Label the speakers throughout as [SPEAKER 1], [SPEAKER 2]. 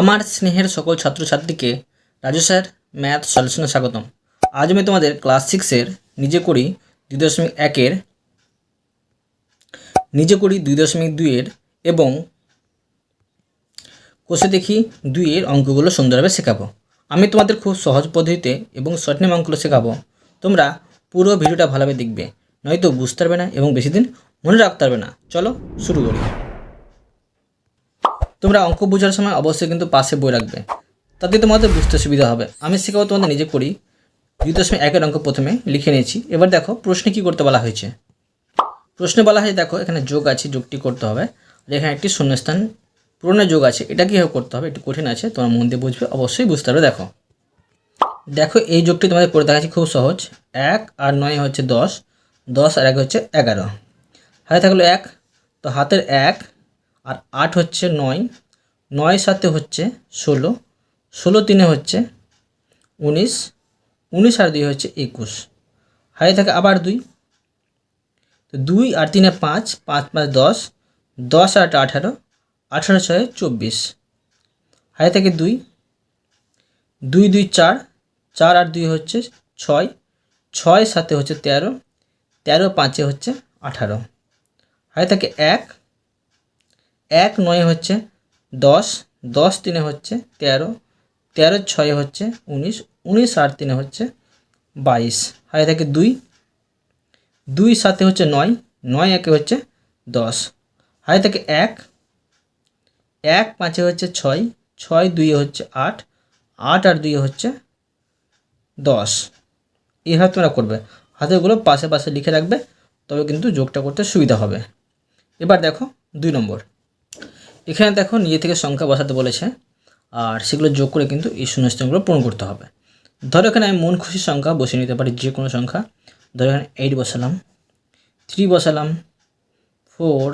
[SPEAKER 1] আমার স্নেহের সকল ছাত্রছাত্রীকে রাজু স্যার, ম্যাথ সলিউশনে স্বাগতম। আজ আমি তোমাদের ক্লাস সিক্সের নিজে করি দুই দশমিক একের নিজে করি দুই দশমিক দুইয়ের এবং কোষে দেখি দুইয়ের অঙ্কগুলো সুন্দরভাবে শেখাবো। আমি তোমাদের খুব সহজ পদ্ধতিতে এবং শর্ট নেম অঙ্কগুলো শেখাবো। তোমরা পুরো ভিডিওটা ভালোভাবে দেখবে, নয়তো বুঝতে পারবে না এবং বেশি দিন মনে রাখতে পারবে না। চলো শুরু করি। তোমরা অঙ্ক বোঝার সময় অবশ্যই কিন্তু পাশে বই রাখবে। তাতে তোমাদের বুঝতে সুবিধা হবে। আমি শেখাবো তোমাদের নিজে করি। দুই দশমিক একের অঙ্ক প্রথমে লিখে নিয়েছি। এবার দেখো, প্রশ্নে কী করতে বলা হয়েছে? প্রশ্নে বলা হয়েছে দেখো, এখানে যোগ আছে, যোগটি করতে হবে। আর এখানে একটি শূন্যস্থান পূরণের যোগ আছে, এটা কীভাবে করতে হবে? একটু কঠিন আছে, তোমার মন দিয়ে বুঝবে, অবশ্যই বুঝতে পারবে দেখো দেখো, এই যোগটি তোমাদের করে দেখাচ্ছি, খুব সহজ। এক আর নয় হচ্ছে দশ দশ আর এক হচ্ছে এগারো। হাতে থাকল এক, তো হাতের এক আর আট হচ্ছে নয় নয় সাথে হচ্ছে ষোলো ষোলো তিনে হচ্ছে উনিশ উনিশ আর দুই হচ্ছে একুশ। হাতে থাকে আবার দুই। তো দুই আর তিনে পাঁচ পাঁচ পাঁচ দশ দশ আট আঠারো আঠারো ছয় চব্বিশ। হাতে থাকে দুই। দুই দুই চার চার আর দুই হচ্ছে ছয় ছয় সাথে হচ্ছে তেরো তেরো পাঁচে হচ্ছে আঠারো। হাতে থাকে এক। এক নয় হচ্ছে দশ দশ তিনে হচ্ছে তেরো তেরো ছয়ে হচ্ছে উনিশ উনিশ আর তিনে হচ্ছে বাইশ। হাতে থাকে দুই দুই সাথে হচ্ছে নয় নয় একে হচ্ছে দশ। হাতে থাকে এক এক পাঁচে হচ্ছে ছয় ছয় দুইয়ে হচ্ছে আট আট আর দুইয়ে হচ্ছে দশ। এইভাবে তোমরা করবে। হাতেরগুলো পাশে পাশে লিখে রাখবে, তবে কিন্তু যোগটা করতে সুবিধা হবে। এবার দেখো দুই নম্বর। এখানে দেখো নিজে থেকে সংখ্যা বসাতে বলেছে, আর সেগুলো যোগ করে কিন্তু এই শূন্যস্থানগুলো পূরণ করতে হবে। ধরো এখানে আমি মন খুশি সংখ্যা বসিয়ে নিতে পারি যে কোনো সংখ্যা। ধরো এখানে এইট বসালাম থ্রি বসালাম ফোর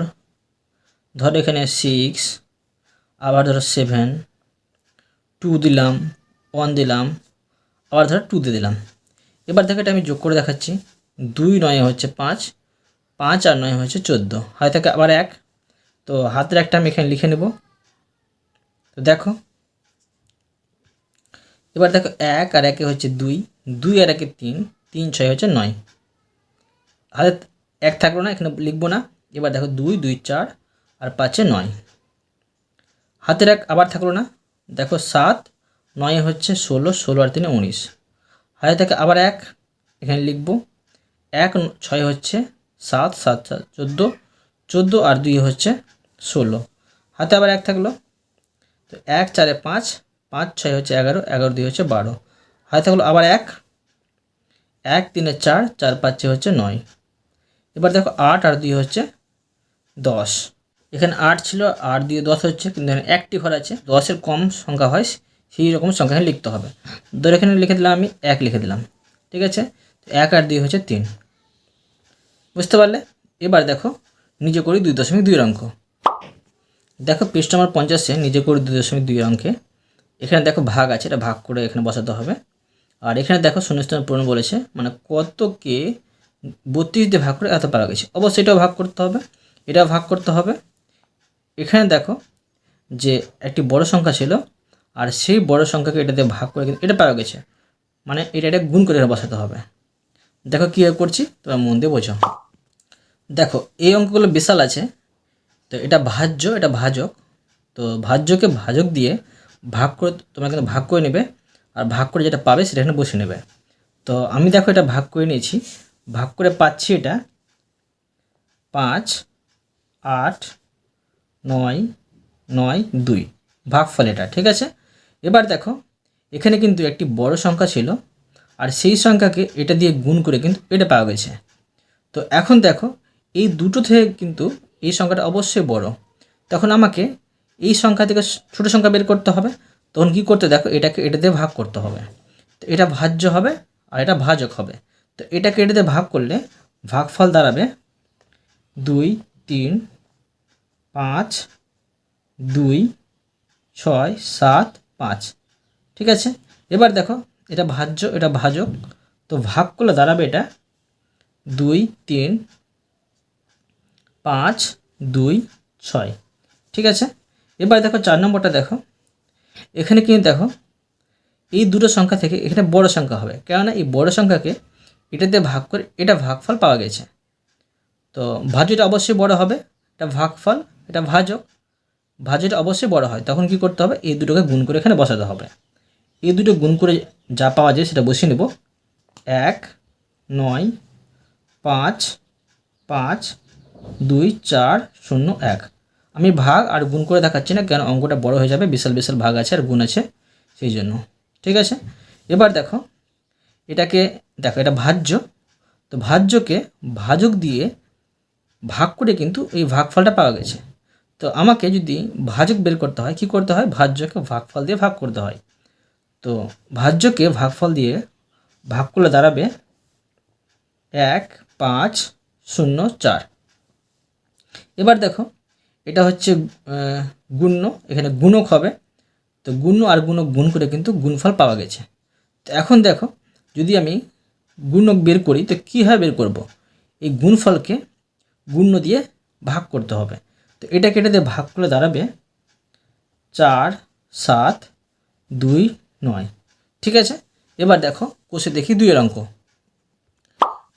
[SPEAKER 1] ধরো এখানে সিক্স আবার ধরো সেভেন টু দিলাম ওয়ান দিলাম, আবার ধরো টু দিয়ে দিলাম। এবার দেখো এটা আমি যোগ করে দেখাচ্ছি। দুই নয় হচ্ছে পাঁচ পাঁচ আর নয় হচ্ছে চোদ্দ। হয় থাকে আবার এক তো হাতের একটা আমি এখানে লিখে নেব। তো দেখো। এবার দেখো এক আর একে হচ্ছে দুই দুই আর একে তিন তিন ছয় হচ্ছে নয়। হাতে এক থাকল না, এখানে লিখব না। এবার দেখো দুই দুই চার আর পাঁচে নয়। হাতের এক আবার থাকল না। দেখো সাত, নয় হচ্ছে ষোলো ষোলো আর তিনে উনিশ। হাতে থেকে আবার এক, এখানে লিখব। এক, ছয় হচ্ছে সাত সাত সাত, চোদ্দ চোদ্দ আর দুই হচ্ছে ষোলো। হাতে আবার এক থাকল। তো এক, চারে পাঁচ পাঁচ, ছয় হচ্ছে এগারো এগারো, দুই হচ্ছে বারো। হাতে থাকল আবার এক। এক, তিনে চার চার, পাঁচে হচ্ছে নয়। এবার দেখো আট আর দুই হচ্ছে দশ। এখানে আট ছিল, আট দিয়ে দশ হচ্ছে, কিন্তু একটি ঘর আছে। দশের কম সংখ্যা হয়, সেই রকম সংখ্যা লিখতে হবে। ধর এখানে লিখে দিলাম আমি এক লিখে দিলাম। ঠিক আছে? এক আর দুই হচ্ছে তিন। বুঝতে পারলে? এবার দেখো নিজে করি দুই দশমিক দুই অঙ্ক। দেখো পৃষ্ঠ আমার পঞ্চাশে, নিজে করি দুই দশমিক দুই অঙ্কে। এখানে দেখো ভাগ আছে, এটা ভাগ করে এখানে বসাতে হবে। আর এখানে দেখো শূন্যস্থান পূরণ বলেছে মানে কতকে বত্রিশ দিয়ে ভাগ করে এত পারা গেছে। অবশ্যই এটাও ভাগ করতে হবে, এটাও ভাগ করতে হবে। এখানে দেখো যে একটি বড় সংখ্যা ছিল, আর সেই বড় সংখ্যাকে এটাতে ভাগ করে কিন্তু এটা পাওয়া গেছে। মানে এটা এটা গুণ করে বসাতে হবে। দেখো কীভাবে করছি, তোমার মন দিয়ে বোঝো। দেখো, এই অঙ্কগুলো বিশাল আছে। তো এটা ভাজ্য, এটা ভাজক। তো ভাজ্যকে ভাজক দিয়ে ভাগ করে তোমরা কিন্তু ভাগ করে নেবে, আর ভাগ করে যেটা পাবে সেটা এখানে বসে নেবে। তো আমি দেখো এটা ভাগ করে নিয়েছি। ভাগ করে পাচ্ছি এটা পাঁচ, আট, নয় নয়, দুই। ভাগফল এটা, ঠিক আছে? এবার দেখো, এখানে কিন্তু একটি বড় সংখ্যা ছিল, আর সেই সংখ্যাকে এটা দিয়ে গুণ করে কিন্তু এটা পাওয়া গেছে। তো এখন দেখো এই দুটো থেকে কিন্তু এই সংখ্যাটা অবশ্যই বড়। তখন আমাকে এই সংখ্যা থেকে ছোটো সংখ্যা বের করতে হবে। তখন কী করতে, দেখো এটাকে এটা দিয়ে ভাগ করতে হবে। তো এটা ভাজ্য হবে আর এটা ভাজক হবে। তো এটাকে এটা দিয়ে ভাগ করলে ভাগফল দাঁড়াবে দুই, তিন, পাঁচ, দুই, ছয়, সাত, পাঁচ। ঠিক আছে? এবার দেখো, এটা ভাজ্য, এটা ভাজক। তো ভাগ করলে দাঁড়াবে এটা দুই, তিন পাঁচ, দুই, ছয়। ঠিক আছে? এবার দেখো চার নম্বরটা দেখো। এখানে কিন্তু দেখো, এই দুটো সংখ্যা থেকে এখানে বড় সংখ্যা হবে। কেননা এই বড় সংখ্যাকে এটাতে ভাগ করে এটা ভাগফল পাওয়া গেছে। তো ভাজ্যটা অবশ্যই বড় হবে, এটা ভাগফল, এটা ভাজক। ভাজ্যটা অবশ্যই বড় হয়। তখন কি করতে হবে? এই দুটোকে গুণ করে এখানে বসাতে হবে। এই দুটো গুণ করে যা পাওয়া যায় সেটা বসিয়ে নেব। এক, নয়, পাঁচ পাঁচ দুই, চার, শূন্য, এক। আমি ভাগ আর গুণ করে দেখাচ্ছি না কেন অঙ্কটা বড় হয়ে যাবে, বিশাল বিশাল ভাগ আছে আর গুণ আছে সেই জন্য। ঠিক আছে? এবার দেখো, এটাকে দেখো, এটা ভাজ্য। তো ভাজ্যকে ভাজক দিয়ে ভাগ করে কিন্তু এই ভাগফলটা পাওয়া গেছে। তো আমাকে যদি ভাজক বের করতে হয়, কি করতে হয়? ভাজ্যকে ভাগফল দিয়ে ভাগ করতে হয়। তো ভাজ্যকে ভাগফল দিয়ে ভাগ করলে দাঁড়াবে এক, পাঁচ, শূন্য, চার। এবার দেখো, এটা হচ্ছে গুণ্য, এখানে গুণক হবে। তো গুণ্য আর গুণক গুণ করে কিন্তু গুণফল পাওয়া গেছে। তো এখন দেখো, যদি আমি গুণক বের করি, তো কীভাবে বের করব? এই গুণফলকে গুণ্য দিয়ে ভাগ করতে হবে। তো এটা কেটে দিয়ে ভাগ করে দাঁড়াবে চার, সাত, দুই, নয়। ঠিক আছে? এবার দেখো, কোষে দেখি দুইয়ের অঙ্ক।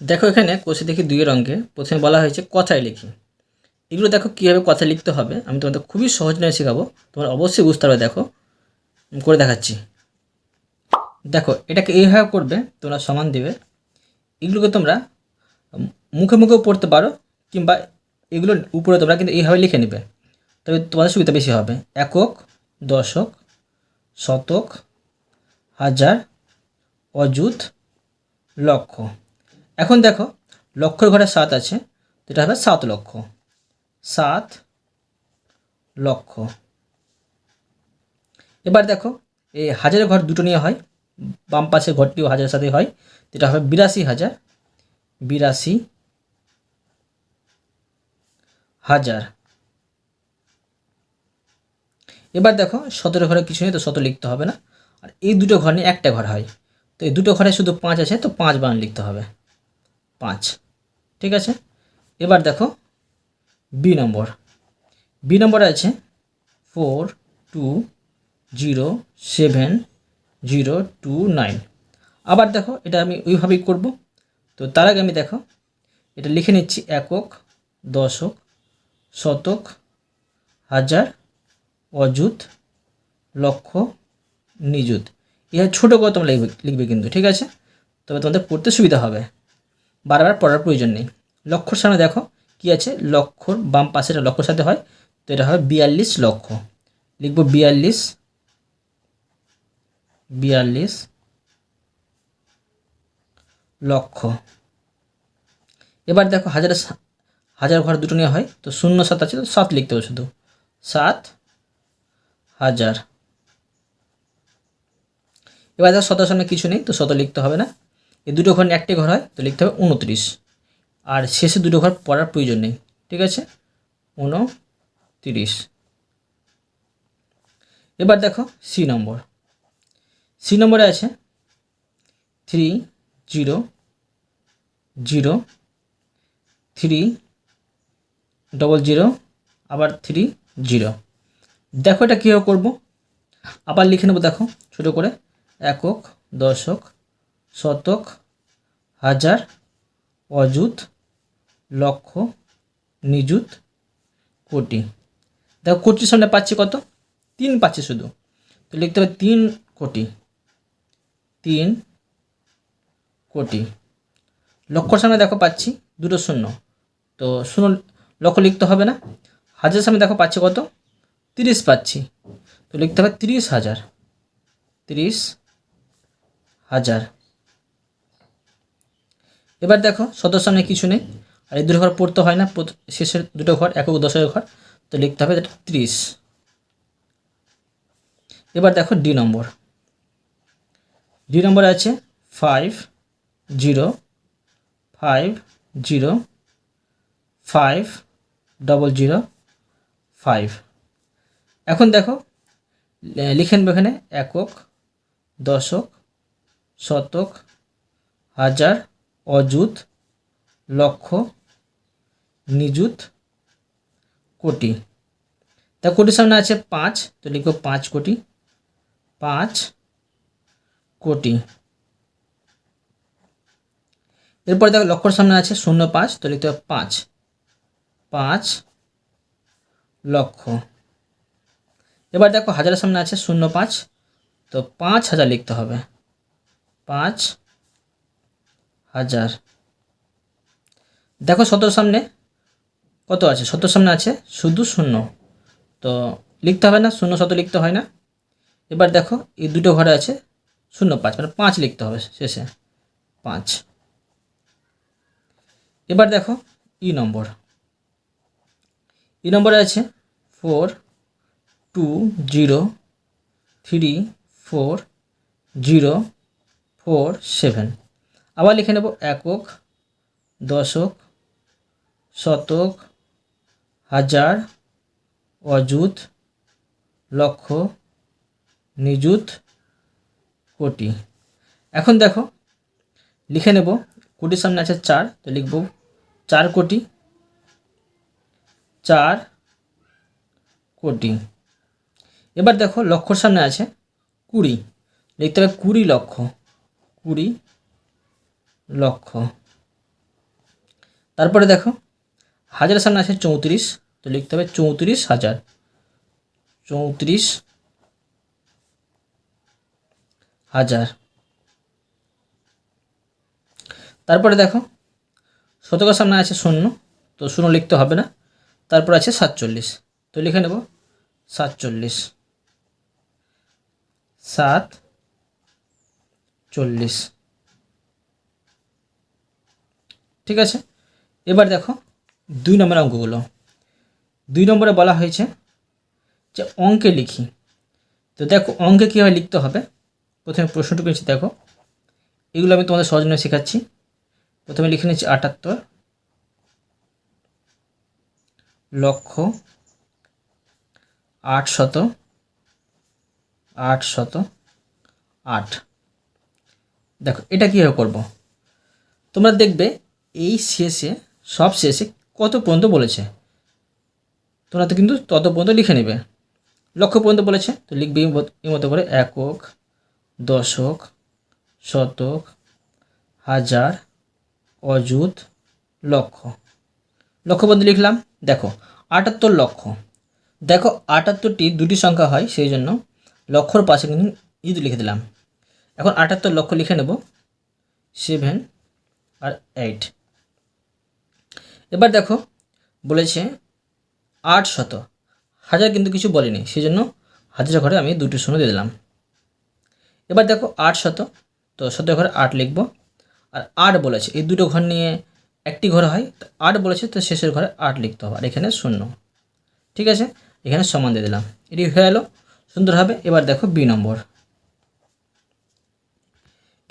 [SPEAKER 1] দেখো এখানে কোষে দেখি দুইয়ের অঙ্কে। প্রথমে বলা হয়েছে কথায় লিখি। এগুলো দেখো কীভাবে কথা লিখতে হবে, আমি তোমাদের খুবই সহজ নয় শেখাবো, তোমরা অবশ্যই বুঝতে পারবে, দেখো করে দেখাচ্ছি। দেখো, এটাকে এইভাবে করবে, তোমরা সমান দেবে। এগুলোকে তোমরা মুখে মুখেও পড়তে পারো, কিংবা এগুলো উপরে তোমরা কিন্তু এইভাবে লিখে নেবে। তবে তোমাদের সুবিধা বেশি হবে। একক, দশক, শতক, হাজার, অযুত, লক্ষ। এখন দেখো লক্ষর ঘরে সাত আছে এটা হবে সাত লক্ষ। সাত লক্ষ। এবার দেখো এই হাজারের ঘর দুটো নিয়ে হয়, বাম পাশের ঘরটিও হাজারের সাথে হয় এটা হবে বিরাশি হাজার বিরাশি হাজার। এবার দেখো, সতেরো ঘরে কিছু নেই, তো শত লিখতে হবে না। আর এই দুটো ঘর নিয়ে একটা ঘর হয়। তো এই দুটো ঘরে শুধু পাঁচ আছে, তো পাঁচ বান লিখতে হবে। পাঁচ। ঠিক আছে? এবার দেখো বি নম্বর বি নম্বরে আছে four two zero seven zero two nine আবার দেখো, এটা আমি ওইভাবেই করব। তো তার আগে আমি দেখো, এটা লিখে নিচ্ছি একক, দশক, শতক, হাজার, অযুত, লক্ষ, নিযুত। ইহা ছোটো করে তোমরা লিখবে লিখবে কিন্তু, ঠিক আছে? তবে তোমাদের পড়তে সুবিধা হবে। বারবার পড়ার প্রয়োজন নেই। লক্ষর সামনে দেখো কি আছে? লক্ষর বাম পাশে এটা লক্ষর সাথে হয়, তো এটা হবে বিয়াল্লিশ লক্ষ। লিখব বিয়াল্লিশ বিয়াল্লিশ লক্ষ। এবার দেখো হাজারের সা- হাজার ঘর দুটো নিয়ে হয়, তো শূন্য সাত আছে, তো সাত লিখতে হবে শুধু। সাত হাজার। এবার দেখো শতের সামনে কিছু নেই, তো শত লিখতে হবে না। এই দুটো ঘর একটি ঘর হয়, তো লিখতে হবে উনত্রিশ। আর শেষে দুটো ঘর পড়ার প্রয়োজন নেই, ঠিক আছে? উনত্রিশ এবার দেখো সি নম্বর। সি নম্বরে আছে three zero zero three double zero, আবার থ্রি জিরো। দেখো এটা কীভাবে করব? আবার লিখে নেব দেখো, ছোটো করে। একক, দশক, শতক, হাজার, অযুত লক্ষ নিযুত, কোটি। দেখো কোটির সামনে পাচ্ছি কত? তিন পাচ্ছি শুধু। তো লিখতে হবে তিন কোটি। তিন কোটি। লক্ষর সামনে দেখো পাচ্ছি দুটো শূন্য। তো শূন্য লক্ষ লিখতে হবে না। হাজার সামনে দেখো পাচ্ছি কত? তিরিশ পাচ্ছি। তো লিখতে হবে তিরিশ হাজার। তিরিশ হাজার। এবার দেখো শতর সামনে কিছু নেই। আর এই দুটো ঘর পড়তে হয় না শেষের দুটো ঘর, একক দশের ঘর। তো লিখতে হবে এটা ত্রিশ। এবার দেখো ডি নম্বর। ডি নম্বরে আছে five zero five zero five double zero five এখন দেখো লে- লিখে নেবে এখানে একক দশক, শতক, হাজার, অযুত লক্ষ নিযুত, কোটি। তা কোটির সামনে আছে পাঁচ, তো লিখো পাঁচ কোটি। পাঁচ কোটি। এরপরে দেখো লক্ষর সামনে আছে শূন্য পাঁচ, তো লিখতে হবে পাঁচ। পাঁচ লক্ষ। এবার দেখো হাজারের সামনে আছে শূন্য পাঁচ, তো পাঁচ হাজার লিখতে হবে। পাঁচ হাজার। দেখো শতর সামনে। কত আছে? শতর সামনে আছে, শুধু শূন্য। তো লিখতে হবে না, শূন্য শত লিখতে হয় না। এবার দেখো, এই দুটো ঘরে আছে শূন্য পাঁচ মানে পাঁচ লিখতে হবে শেষে। পাঁচ। এবার দেখো, ই নম্বর। ই নম্বরে আছে four two zero three four zero four seven. আবার লিখে নেব একক, দশক শতক, হাজার, অযুত, লক্ষ, নিযুত, কোটি। এখন দেখো, লিখে নেব, কোটির সামনে আছে চার, তো লিখব চার কোটি চার কোটি। এবার দেখো লক্ষর সামনে আছে কুড়ি। লিখতে হবে কুড়ি লক্ষ কুড়ি লক্ষ। তারপরে দেখো হাজারের সামনে আছে চৌত্রিশ, তো লিখতে হবে চৌত্রিশ হাজার। চৌত্রিশ হাজার। তারপরে দেখো, শতকের সামনে আছে শূন্য, তো শূন্য লিখতে হবে না। তারপর আছে সাতচল্লিশ, তো লিখে নেব সাতচল্লিশ। সাত চল্লিশ ঠিক আছে? এবার দেখো দুই নম্বরের অঙ্কগুলো। দুই নম্বরে বলা হয়েছে যে অঙ্কে লিখি। তো দেখো, অঙ্কে কীভাবে লিখতে হবে? প্রথমে প্রশ্নটুকু নিচ্ছি, দেখো। এগুলো আমি তোমাদের সহজ নয় শেখাচ্ছি। প্রথমে লিখে নিচ্ছি আটাত্তর। লক্ষ আট শত আট শত, আট। দেখো, এটা কীভাবে করব? তোমরা দেখবে এই শেষে, সব শেষে কত পর্যন্ত বলেছে? তোমরা তো কিন্তু তত পর্যন্ত লিখে নেবে। লক্ষ পর্যন্ত বলেছে। তো লিখবে এই মতো করে একক, দশক, শতক, হাজার, অযুত, লক্ষ। লক্ষ পর্যন্ত লিখলাম। দেখো, আটাত্তর লক্ষ। দেখো, আটাত্তরটি দুটি সংখ্যা হয়, সেই জন্য লক্ষর পাশে কিন্তু ইদ লিখে দিলাম। এখন আটাত্তর লক্ষ লিখে নেব। সেভেন আর এইট। এবার দেখো, বলেছে আট শত। হাজার কিন্তু কিছু বলেনি সেই জন্য হাজার ঘরে আমি দুটি শূন্য দিয়ে দিলাম। এবার দেখো আট শত, তো শত ঘরে আট লিখব। আর আট বলেছে, এই দুটো ঘর নিয়ে একটি ঘর হয়, তো আট বলেছে, তো শেষের ঘরে আট লিখতে হবে, আর এখানে শূন্য। ঠিক আছে? এখানে সমান দিয়ে দিলাম। এটি হয়ে গেলো সুন্দর হবে। এবার দেখো বি নম্বর।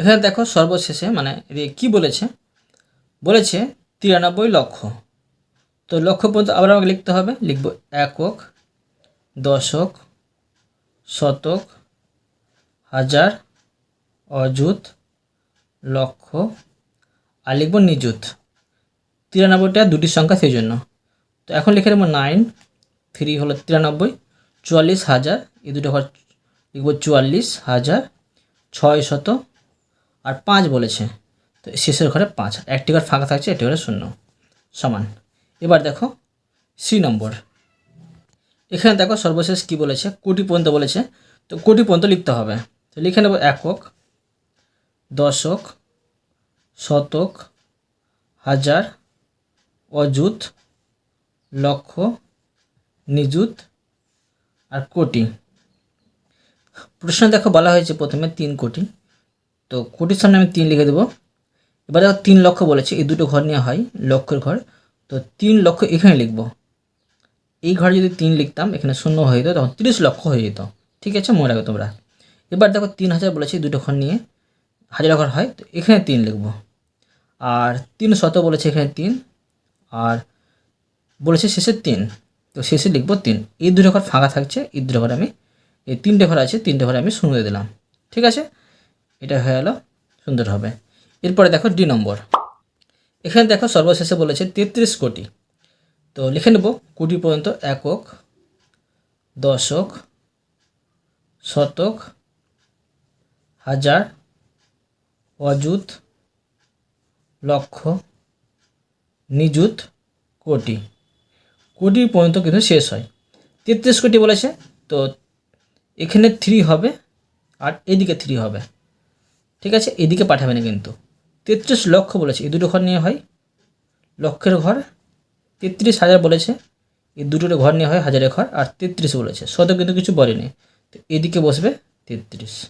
[SPEAKER 1] এখানে দেখো সর্বশেষে মানে কী বলেছে? বলেছে তিরানব্বই লক্ষ। তো লক্ষ পর্যন্ত আবার আমাকে লিখতে হবে। লিখব একক, দশক, শতক, হাজার, অযুত, লক্ষ, আর লিখব নিযুত। তিরানব্বইটা দুটি সংখ্যা সেই জন্য। তো এখন লিখে নেব নাইন, থ্রি হলো তিরানব্বই, চুয়াল্লিশ হাজার, এই দুটো ঘর লিখব চুয়াল্লিশ হাজার, ছয় শত আর পাঁচ বলেছে। তো শেষের ঘরে পাঁচ। একটি ঘর ফাঁকা থাকছে, একটি ঘরে শূন্য। সমান। এবার দেখো সি নম্বর। এখানে দেখো সর্বশেষ কি বলেছে? কোটি পর্যন্ত বলেছে। তো কোটি পর্যন্ত লিখতে হবে। তো লিখে নেব একক, দশক, শতক, হাজার, অযুত, লক্ষ, নিযুত আর কোটি। প্রশ্ন দেখো বলা হয়েছে প্রথমে তিন কোটি। তো কোটির সামনে আমি তিন লিখে দেবো। এবার দেখো তিন লক্ষ বলেছে, এই দুটো ঘর নেওয়া হয়, লক্ষের ঘর। তো তিন লক্ষ এখানে লিখব। এই ঘরে যদি তিন লিখতাম, এখানে শূন্য হয়ে যেত, তখন তিরিশ লক্ষ হয়ে যেত। ঠিক আছে, মনে রাখো তোমরা। এবার দেখো তিন হাজার বলেছে দুটো ঘর নিয়ে হাজার ঘর হয়, তো এখানে তিন লিখব। আর তিন শত বলেছে এখানে তিন, আর বলেছে শেষে তিন, তো শেষে লিখব তিন। এই দুটো ঘর ফাঁকা থাকছে, এই দুটো ঘর আমি, এই তিনটে ঘর আছে, তিনটে ঘরে আমি শূন্য দিয়ে দিলাম। ঠিক আছে? এটা হয়ে গেল, সুন্দর হবে। এরপরে দেখো ডি নম্বর। এখানে দেখো সর্বশেষে বলেছে তেত্রিশ কোটি। তো লিখে নেব, কোটি পর্যন্ত একক, দশক, শতক, হাজার, অযুত, লক্ষ, নিযুত কোটি। কোটি পর্যন্ত কিন্তু শেষ হয়। তেত্রিশ কোটি বলেছে, তো এখানে থ্রি হবে আর এদিকে থ্রি হবে। ঠিক আছে? এদিকে পাঠাবে না কিন্তু। তেত্রিশ লক্ষ বলেছে। এই দুটো ঘর নিয়ে হয়। লক্ষের ঘর, তেত্রিশ হাজার বলেছে। এই দুটোর ঘর নিয়ে হয় হাজারের ঘর, আর তেত্রিশ বলেছে। শত কিন্তু কিছু বলেনি। তো এদিকে বসবে তেত্রিশ।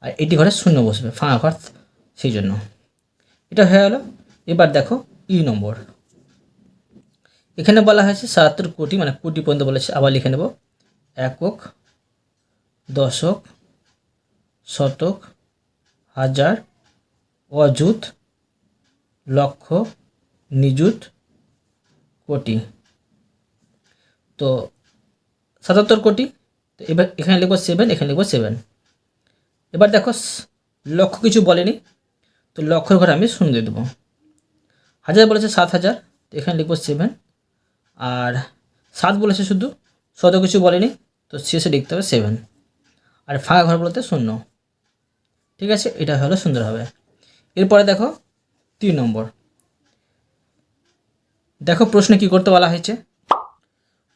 [SPEAKER 1] আর এটি ঘরে শূন্য বসবে, ফাঁকা ঘর সেই জন্য। এটা হয়ে গেল। এবার দেখো ই নম্বর। এখানে বলা হয়েছে সাতাত্তর কোটি মানে কোটি পর্যন্ত বলেছে। আবার লিখে নেব। একক, দশক, শতক, হাজার অযুত, লক্ষ, নিযুত, কোটি। তো সাতাত্তর কোটি, তো এবার এখানে লিখব সেভেন এখানে লিখব সেভেন এবার দেখো, লক্ষ কিছু বলেনি, তো লক্ষর ঘরে আমি শূন্য দিয়ে দেবো। হাজার বলেছে সাত হাজার, তো এখানে লিখব সেভেন আর সাত বলেছে শুধু, শত কিছু বলেনি, তো শেষে লিখতে হবে সেভেন আর ফাঁকা ঘর বলতে শূন্য। ঠিক আছে, এটা হলো সুন্দর হবে। এরপরে দেখো তিন নম্বর। দেখো প্রশ্নে কি করতে বলা হয়েছে?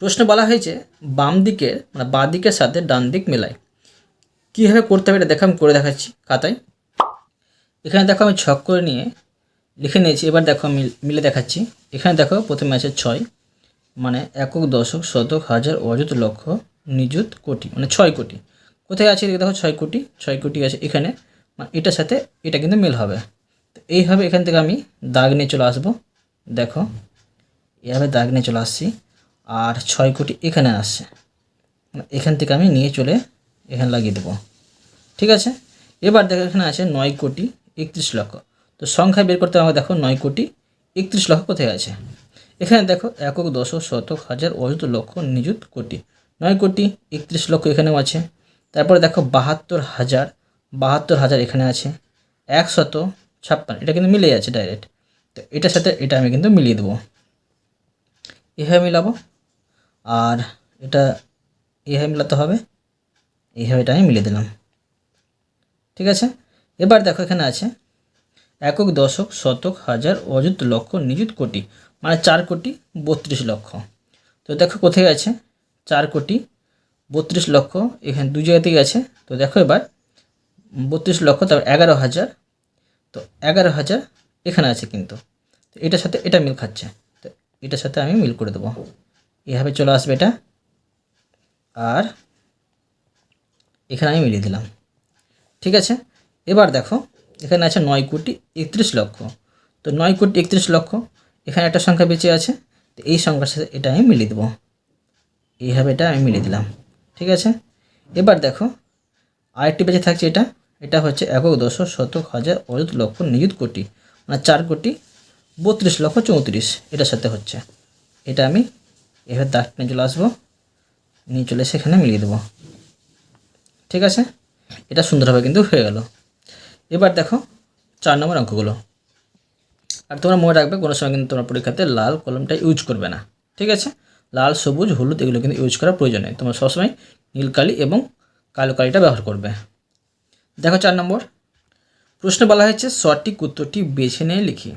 [SPEAKER 1] প্রশ্নে বলা হয়েছে, বাম দিকের মানে বাঁ দিকের সাথে ডান দিক মেলায়। কীভাবে করতে হবে এটা দেখো, আমি করে দেখাচ্ছি খাতায়। এখানে দেখো আমি ছক করে নিয়ে লিখে নিয়েছি, এবার দেখো আমি মিলে দেখাচ্ছি। এখানে দেখো প্রথমে আছে ছয় মানে একক, দশক, শতক, হাজার, অযুত, লক্ষ, নিযুত, কোটি মানে ছয় কোটি। কোথায় আছে? দেখো ছয় কোটি ছয় কোটি আছে এখানে। মানে এটার সাথে এটা কিন্তু মিল হবে। তো এইভাবে এখান থেকে আমি দাগ নিয়ে চলে আসব। দেখো এভাবে দাগ নিয়ে চলে আসছি আর ছয় কোটি এখানে আসছে। মানে এখান থেকে আমি নিয়ে চলে এখানে লাগিয়ে দেবো। ঠিক আছে? এবার দেখো এখানে আছে নয় কোটি একত্রিশ লক্ষ। তো সংখ্যা বের করতে আমাকে দেখো নয় কোটি একত্রিশ লক্ষ কোথায় আছে? এখানে দেখো একক দশক শতক হাজার অযুত লক্ষ নিযুত কোটি। নয় কোটি একত্রিশ লক্ষ এখানেও আছে। তারপরে দেখো বাহাত্তর হাজার বাহাত্তর হাজার এখানে আছে, একশত ছাপ্পান্ন, এটা কিন্তু মিলে যাচ্ছে ডাইরেক্ট তো এটার সাথে এটা আমি কিন্তু মিলিয়ে দেবো। এভাবে মিলাবো, আর এটা এভাবে মিলাতে হবে এইভাবে এটা আমি মিলিয়ে দিলাম। ঠিক আছে? এবার দেখো এখানে আছে, একক দশক, শতক, হাজার, অযুত, লক্ষ, নিযুত কোটি মানে চার কোটি, বত্রিশ লক্ষ। তো দেখো কোথায় আছে, চার কোটি, বত্রিশ লক্ষ, এখানে দু জায়গা থেকে আছে। তো দেখো এবার বত্রিশ লক্ষ, তারপর এগারো হাজার। তো এগারো হাজার এখানে আছে কিন্তু। তো এটার সাথে এটা মিল খাচ্ছে। তো এটার সাথে আমি মিল করে দেবো। এভাবে চলে আসবে এটা। আর এখানে আমি মিলিয়ে দিলাম। ঠিক আছে? এবার দেখো, এখানে আছে নয় কোটি একত্রিশ লক্ষ। তো নয় কোটি একত্রিশ লক্ষ, এখানে একটা সংখ্যা বেঁচে আছে। তো এই সংখ্যার সাথে এটা আমি মিলিয়ে দেবো। এইভাবে এটা আমি মিলিয়ে দিলাম। ঠিক আছে? এবার দেখো, আরেকটি বেঁচে থাকছে এটা। এটা হচ্ছে একক দশ শতক হাজার অযুত লক্ষ নিযুত কোটি মানে চার কোটি বত্রিশ লক্ষ চৌত্রিশ। এটার সাথে হচ্ছে। এটা আমি এভাবে দাগ নিয়ে চলে আসব, নিয়ে চলে এসে এখানে মিলিয়ে দেবো। ঠিক আছে? এটা সুন্দরভাবে কিন্তু হয়ে গেল। এবার দেখো চার নম্বর অঙ্কগুলো। আর তোমরা মনে রাখবে, কোনো সময় কিন্তু তোমরা পরীক্ষাতে লাল কলমটা ইউজ করবে না। ঠিক আছে? লাল, সবুজ, হলুদ এগুলো কিন্তু ইউজ করার প্রয়োজন নেই। তোমরা সবসময় নীল কালি এবং কালো কালিটা ব্যবহার করবে। দেখো চার নম্বর। প্রশ্ন বলা হয়েছে সঠিক উত্তরটি বেছে নিয়ে লিখি।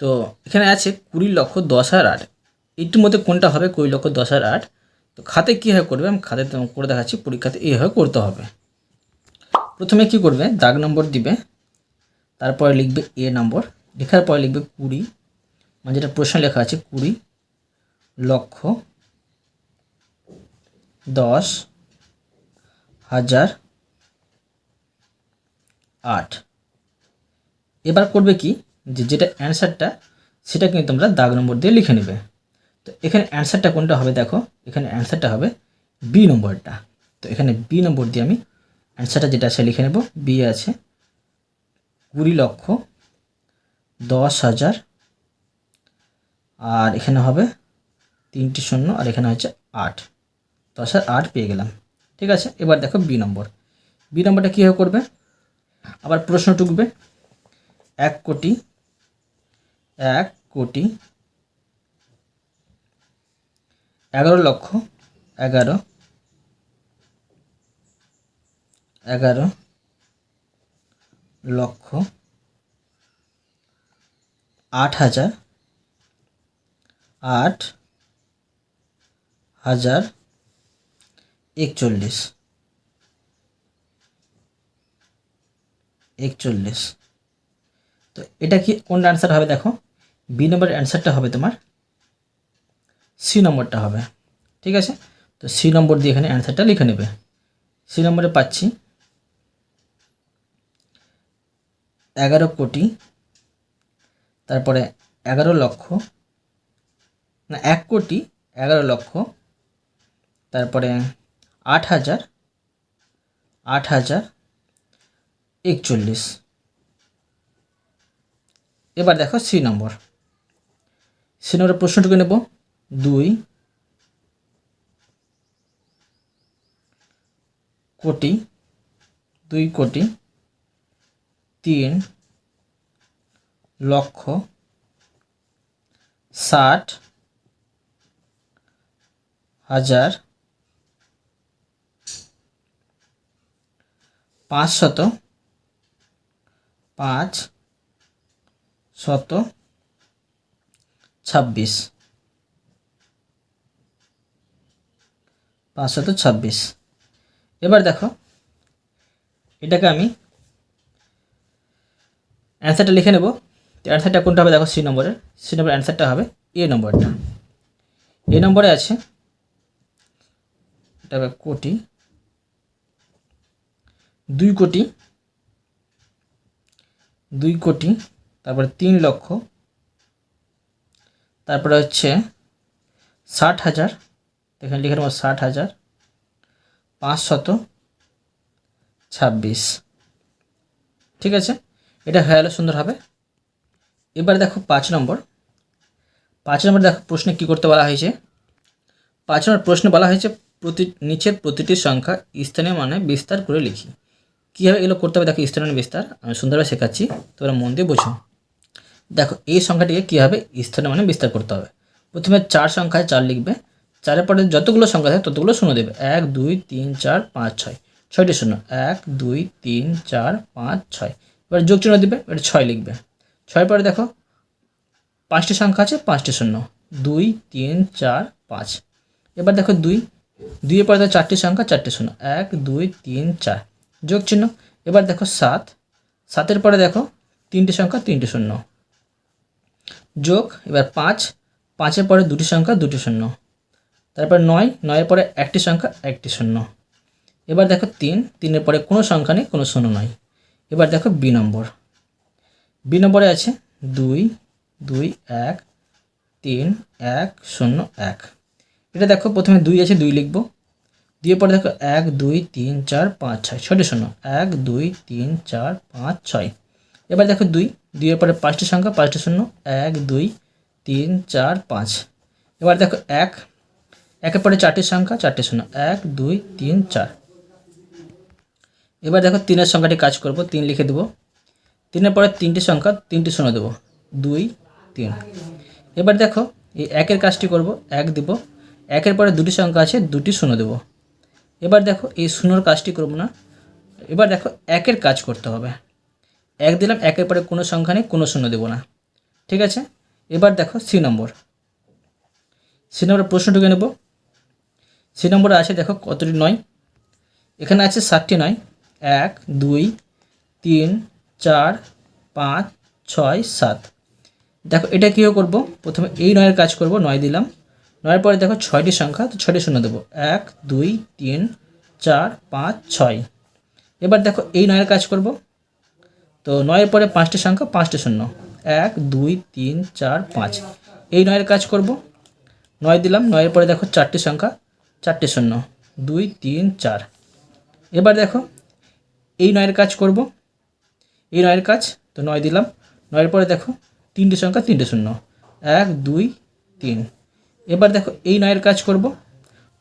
[SPEAKER 1] তো এখানে আছে কুড়ি লক্ষ দশ হাজার আট। এইটির মধ্যে কোনটা হবে? কুড়ি লক্ষ দশ হাজার আট। তো খাতে কীভাবে করবে? আমি খাতে করে দেখাচ্ছি, পরীক্ষাতে এইভাবে করতে হবে। প্রথমে কি করবে? দাগ নম্বর দিবে। তারপরে লিখবে এ নম্বর। লেখার পরে লিখবে কুড়ি। মানে যেটা প্রশ্ন লেখা আছে, কুড়ি লক্ষ দশ হাজার আট। এবার করবে কি? যে যেটা অ্যান্সারটা সেটা কিন্তু তোমরা দাগ নম্বর দিয়ে লিখে নেবে। তো এখানে অ্যান্সারটা কোনটা হবে দেখো? এখানে অ্যান্সারটা হবে বি নম্বরটা। তো এখানে বি নম্বর দিয়ে আমি অ্যান্সারটা যেটা আছে লিখে নেব। বি আছে কুড়ি লক্ষ দশ হাজার, আর এখানে হবে তিনটি শূন্য, আর এখানে হচ্ছে আট। দশ হাজার আট পেয়ে গেলাম। ঠিক আছে? এবার দেখো বি নম্বর। বি নম্বরটা কীভাবে করবে? আবার প্রশ্ন টুকবে। এক কোটি এক কোটি, এগারো লক্ষ, এগারো এগারো লক্ষ, আট হাজার আট হাজার একচল্লিশ। একচল্লিশ। তো এটা কি কোন অ্যান্সার হবে দেখো? বি নম্বরের অ্যান্সারটা হবে তোমার সি নম্বরটা হবে। ঠিক আছে? তো সি নম্বর দিয়ে এখানে অ্যান্সারটা লিখে নেবে। সি নম্বরে পাচ্ছি এগারো কোটি, তারপরে এগারো লক্ষ, না, এক কোটি, এগারো লক্ষ, তারপরে আট হাজার আট হাজার একচল্লিশ। এবার দেখো সি নম্বর। সি নম্বরের প্রশ্নটুকু নেব। দুই কোটি দুই কোটি, তিন লক্ষ ষাট হাজার পাঁচশত পাঁচ, শত, ছাব্বিশ। পাঁচশত ছাব্বিশ। এবার দেখো, এটাকে আমি অ্যান্সারটা লিখে নেব। অ্যান্সারটা কোনটা হবে? দেখো, সি নম্বরের। সি নম্বরের অ্যান্সারটা হবে এ নম্বরটা। এ নম্বরে আছে, এটা কোটি। দুই কোটি দুই কোটি, তারপরে তিন লক্ষ, তারপরে হচ্ছে ষাট হাজার, এখানে লিখে নেব ষাট হাজার, পাঁচশত ছাব্বিশ। ঠিক আছে? এটা হয়ে গেলো, সুন্দর হবে। এবার দেখো পাঁচ নম্বর। পাঁচ নম্বর দেখো প্রশ্নে কী করতে বলা হয়েছে? পাঁচ নম্বর প্রশ্নে বলা হয়েছে প্রতি, নিচের প্রতিটি সংখ্যা স্থানীয় মানে বিস্তার করে লিখি। কীভাবে এগুলো করতে হবে, দেখো স্থানীয় মানে বিস্তার, আমি সুন্দরভাবে শেখাচ্ছি, তোমরা মন দিয়ে বোঝো। দেখো, এই সংখ্যাটিকে কীভাবে স্থানীয় মানে বিস্তার করতে হবে? প্রথমে চার সংখ্যায় চার লিখবে, চারের পরে যতগুলো সংখ্যা থাকে ততগুলো শূন্য দেবে। এক, দুই, তিন, চার, পাঁচ, ছয়। ছয়টি শূন্য। এক, দুই, তিন, চার, পাঁচ, ছয়। এবার যোগ চিহ্ন দিবে, এবার ছয় লিখবে। ছয় পরে দেখো, পাঁচটি সংখ্যা আছে, পাঁচটি শূন্য। দুই, তিন, চার, পাঁচ। এবার দেখো দুই, দুইয়ের পরে চারটি সংখ্যা, চারটি শূন্য। এক, দুই, তিন, চার। যোগ চিহ্ন। এবার দেখো সাত। সাতের পরে দেখো তিনটি সংখ্যা তিনটি শূন্য। যোগ, এবার পাঁচ। পাঁচের পরে দুটি সংখ্যা দুটি শূন্য। তারপর নয়। নয়ের পরে একটি সংখ্যা একটি শূন্য। এবার দেখো তিন। তিনের পরে কোনো সংখ্যা নেই, কোনো শূন্য নয়। এবার দেখো বি নম্বর। বি নম্বরে আছে দুই দুই, এক, তিন, এক, শূন্য, এক। এটা দেখো প্রথমে দুই আছে, দুই লিখব। দিয়ে পরে দেখো এক, দুই, তিন, চার, পাঁচ, ছয়, ছয়টি শূন্য। এক, দুই, তিন, চার, পাঁচ, ছয়। এবার দেখো দুই দুইয়ের পরে পাঁচটি সংখ্যা, পাঁচটি শূন্য। এক, দুই, তিন, চার, পাঁচ। এবার দেখো এক, একের পরে চারটি সংখ্যা, চারটি শূন্য। এক, দুই, তিন, চার। এবার দেখো তিনের সংখ্যাটি কাজ করব, তিন লিখে দেবো। তিনের পরে তিনটি সংখ্যা, তিনটি শূন্য দেবো। দুই, তিন। এবার দেখো এই একের কাজটি করব, এক দেব। একের পরে দুটি সংখ্যা আছে, দুটি শূন্য দেবো। এবার দেখো এই শূন্যর কাজটি করব না। এবার দেখো একের কাজ করতে হবে। এক দিলাম, একের পরে কোনো সংখ্যা নেই, কোনো শূন্য দেবো না। ঠিক আছে? এবার দেখো সি নম্বর। সি নম্বরের প্রশ্নটুকু নেব। সি নম্বরে আছে দেখো কতটি নয়? এখানে আছে সাতটি নয়। এক, দুই, তিন, চার, পাঁচ, ছয়, সাত। দেখো এটা কীও করব? প্রথমে এই নয়ের কাজ করব, নয় দিলাম। নয়ের পরে দেখো ছয়টি সংখ্যা, তো ছয়টি শূন্য দেবো। এক, দুই, তিন, চার, পাঁচ, ছয়। এবার দেখো এই নয়ের কাজ করব। তো নয়ের পরে পাঁচটি সংখ্যা, পাঁচটি শূন্য। এক, দুই, তিন, চার, পাঁচ। এই নয়ের কাজ করব। নয় দিলাম, নয়ের পরে দেখো চারটি সংখ্যা, চারটি শূন্য। দুই, তিন, চার। এবার দেখো এই নয়ের কাজ করব। এই নয়ের কাজ, তো নয় দিলাম। নয়ের পরে দেখো তিনটি সংখ্যা, তিনটে শূন্য। এক, দুই, তিন। এবার দেখো এই নয়ের কাজ করব।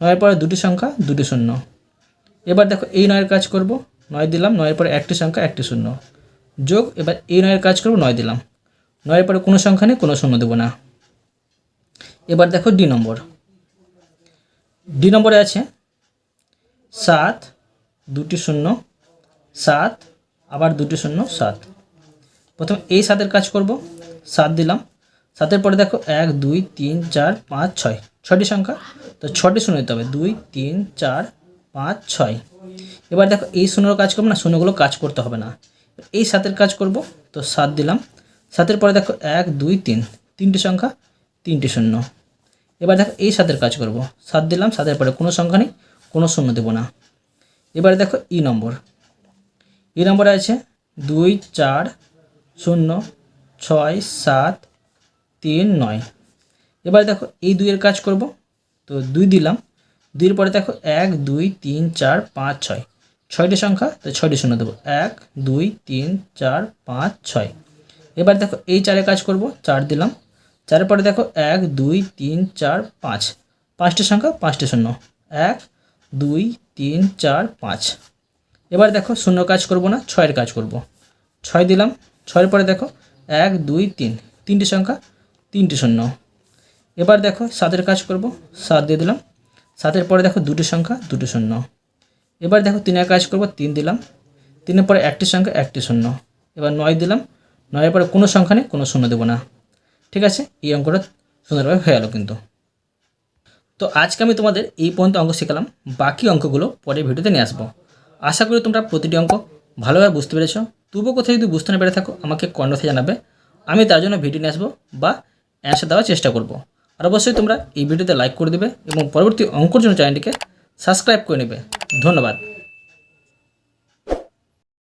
[SPEAKER 1] নয়ের পরে দুটি সংখ্যা, দুটি শূন্য। এবার দেখো এই নয়ের কাজ করব। নয় দিলাম, নয়ের পরে একটি সংখ্যা, একটি শূন্য। যোগ, এবার এই নয়ের কাজ করব, নয় দিলাম। নয়ের পরে কোনো সংখ্যা নেই, কোনো শূন্য দেবো না। এবার দেখো ডি নম্বর। ডি নম্বরে আছে সাত, দুটি শূন্য, সাত, আবার দুটি শূন্য, সাত। প্রথম এই সাতের কাজ করব। সাত দিলাম সাতের পরে দেখো এক, দুই, তিন, চার, পাঁচ, ছয়। ছয়টি সংখ্যা? তো ছটি শূন্য দিতে হবে। দুই, তিন, চার, পাঁচ, ছয়। এবার দেখো, এই শূন্যর কাজ করব না, শূন্যগুলো কাজ করতে হবে না। এই সাতের কাজ করব, তো সাত দিলাম। সাতের পরে দেখো এক, দুই, তিন। তিনটি সংখ্যা? তিনটি শূন্য। এবার দেখো, এই সাতের কাজ করব। সাত দিলাম, সাতের পরে কোনো সংখ্যা নেই, কোনো শূন্য দেবো না। এবারে দেখো, ই নম্বর। ই নম্বরে আছে দুই, চার, শূন্য, ছয়, সাত তিন, নয়। এবার দেখো, এই দুইয়ের কাজ করব। তো দুই দিলাম। দুইয়ের পরে দেখো, এক, দুই, তিন, চার, পাঁচ, ছয়। ছয়টি সংখ্যা, তো ছয়টি শূন্য দেবো। এক, দুই, তিন, চার, পাঁচ, ছয়। এবার দেখো, এই চারের কাজ করব, চার দিলাম। চারের পরে দেখো, এক, দুই, তিন, চার, পাঁচ। পাঁচটি সংখ্যা, পাঁচটি শূন্য। এক, দুই, তিন, চার, পাঁচ। এবার দেখো, শূন্য কাজ করব না, ছয়ের কাজ করব। ছয় দিলাম। ছয়ের পরে দেখো, এক, দুই, তিন। তিনটি সংখ্যা তিনটি শূন্য। এবার দেখো সাতের কাজ করব, সাত দিয়ে দিলাম। সাতের পরে দেখো দুটি সংখ্যা, দুটি শূন্য। এবার দেখো তিনের কাজ করব, তিন দিলাম। তিনের পরে একটি সংখ্যা, একটি শূন্য। এবার নয় দিলাম। নয়ের পরে কোনো সংখ্যা নেই, কোনো শূন্য দেবো না। ঠিক আছে? এই অঙ্কটা সুন্দরভাবে হয়ে গেল কিন্তু। তো আজকে আমি তোমাদের এই পর্যন্ত অঙ্ক শেখালাম। বাকি অঙ্কগুলো পরে ভিডিওতে নিয়ে আসব। আশা করি তোমরা প্রতিটি অঙ্ক ভালোভাবে বুঝতে পেরেছ। তবুও কোথায় যদি বুঝতে না পেরে থাকো, আমাকে কন্ডতে জানাবে। আমি তার জন্য ভিডিও নিয়ে আসব বা অ্যান্সার দেওয়ার চেষ্টা করব। আর অবশ্যই তোমরা এই ভিডিওতে লাইক করে দেবে এবং পরবর্তী অঙ্কর জন্য চ্যানেলটিকে সাবস্ক্রাইব করে নেবে। ধন্যবাদ।